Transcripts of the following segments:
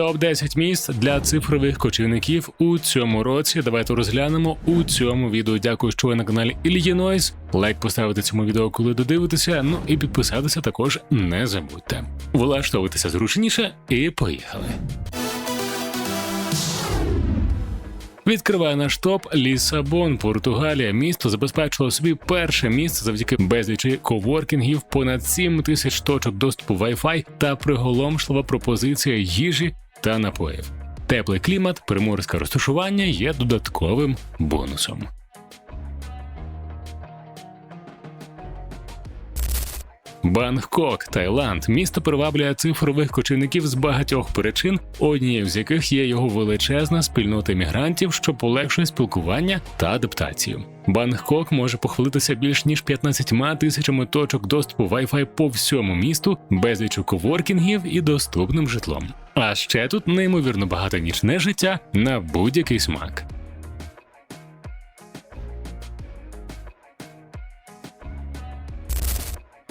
Топ 10 місць для цифрових кочівників у цьому році. Давайте розглянемо у цьому відео. Дякую, що ви на каналі Ільїнойс. Лайк поставити цьому відео, коли додивитеся. Ну і підписатися також не забудьте. Влаштовуйтеся зручніше і поїхали. Відкриває наш топ Лісабон, Португалія. Місто забезпечило собі перше місце завдяки безлічі коворкінгів, понад 7 тисяч точок доступу Wi-Fi та приголомшлива пропозиція їжі та напоїв. Теплий клімат, приморське розташування є додатковим бонусом. Бангкок, Таїланд, місто приваблює цифрових кочівників з багатьох причин, однією з яких є його величезна спільнота мігрантів, що полегшує спілкування та адаптацію. Бангкок може похвалитися більш ніж 15 тисячами точок доступу Wi-Fi по всьому місту, безлічу коворкінгів і доступним житлом. А ще тут неймовірно багато нічне життя на будь-який смак.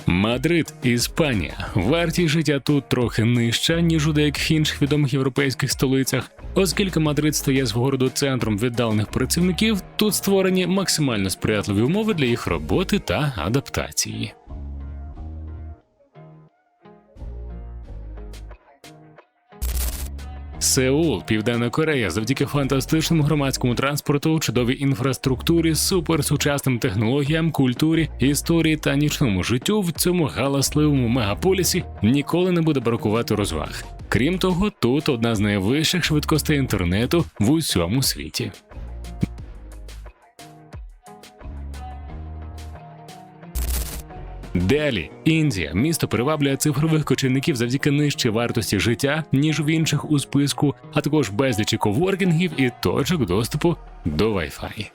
Мадрид, Іспанія. Вартість життя тут трохи нижча, ніж у деяких інших відомих європейських столицях. Оскільки Мадрид стає з городу центром віддалених працівників, тут створені максимально сприятливі умови для їх роботи та адаптації. Сеул, Південна Корея, завдяки фантастичному громадському транспорту, чудовій інфраструктурі, суперсучасним технологіям, культурі, історії та нічному життю в цьому галасливому мегаполісі ніколи не буде бракувати розваг. Крім того, тут одна з найвищих швидкостей інтернету в усьому світі. Делі, Індія, місто приваблює цифрових кочівників завдяки нижчій вартості життя, ніж в інших у списку, а також безлічі коворкінгів і точок доступу до Wi-Fi.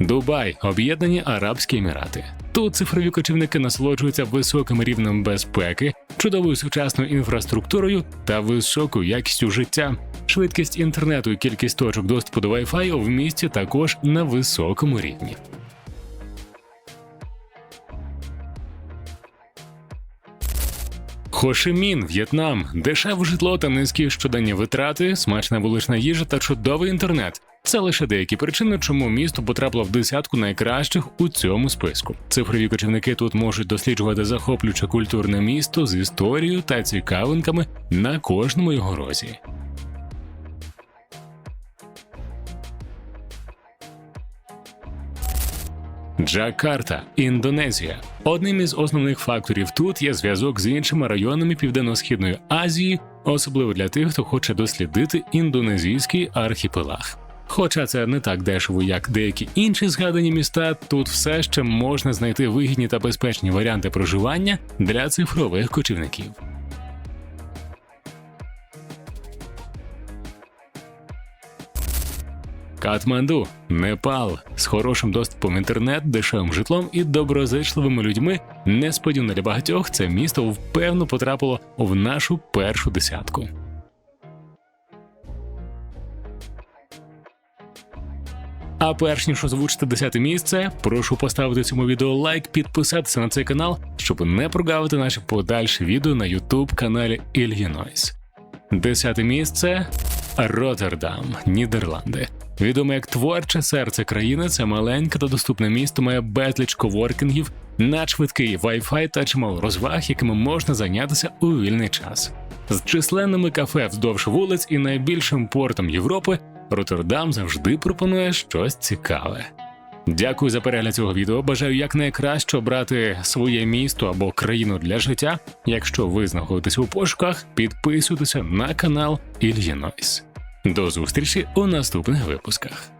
Дубай Об'єднані Арабські Емірати. Тут цифрові кочівники насолоджуються високим рівнем безпеки, чудовою сучасною інфраструктурою та високою якістю життя. Швидкість інтернету і кількість точок доступу до Wi-Fi в місті також на високому рівні. Хошимін, В'єтнам, дешеве житло та низькі щоденні витрати, смачна вулична їжа та чудовий інтернет. Це лише деякі причини, чому місто потрапило в десятку найкращих у цьому списку. Цифрові кочівники тут можуть досліджувати захоплююче культурне місто з історією та цікавинками на кожному його розі. Джакарта, Індонезія. Одним із основних факторів тут є зв'язок з іншими районами Південно-Східної Азії, особливо для тих, хто хоче дослідити індонезійський архіпелаг. Хоча це не так дешево, як деякі інші згадані міста, тут все ще можна знайти вигідні та безпечні варіанти проживання для цифрових кочівників. Катманду, Непал з хорошим доступом інтернет, дешевим житлом і доброзичливими людьми. Несподівано для багатьох це місто впевно потрапило в нашу першу десятку. А перш ніж озвучити десяте місце, прошу поставити цьому відео лайк, підписатися на цей канал, щоб не прогавити наші подальші відео на YouTube каналі Ільгінойс. Десяте місце Роттердам, Нідерланди. Відоме як творче серце країни, це маленьке та доступне місто має безліч коворкінгів, надшвидкий Wi-Fi та чимало розваг, якими можна зайнятися у вільний час. З численними кафе вздовж вулиць і найбільшим портом Європи Роттердам завжди пропонує щось цікаве. Дякую за перегляд цього відео. Бажаю якнайкраще обрати своє місто або країну для життя. Якщо ви знаходитесь у пошуках, підписуйтеся на канал Ільїнойс. До зустрічі у наступних випусках.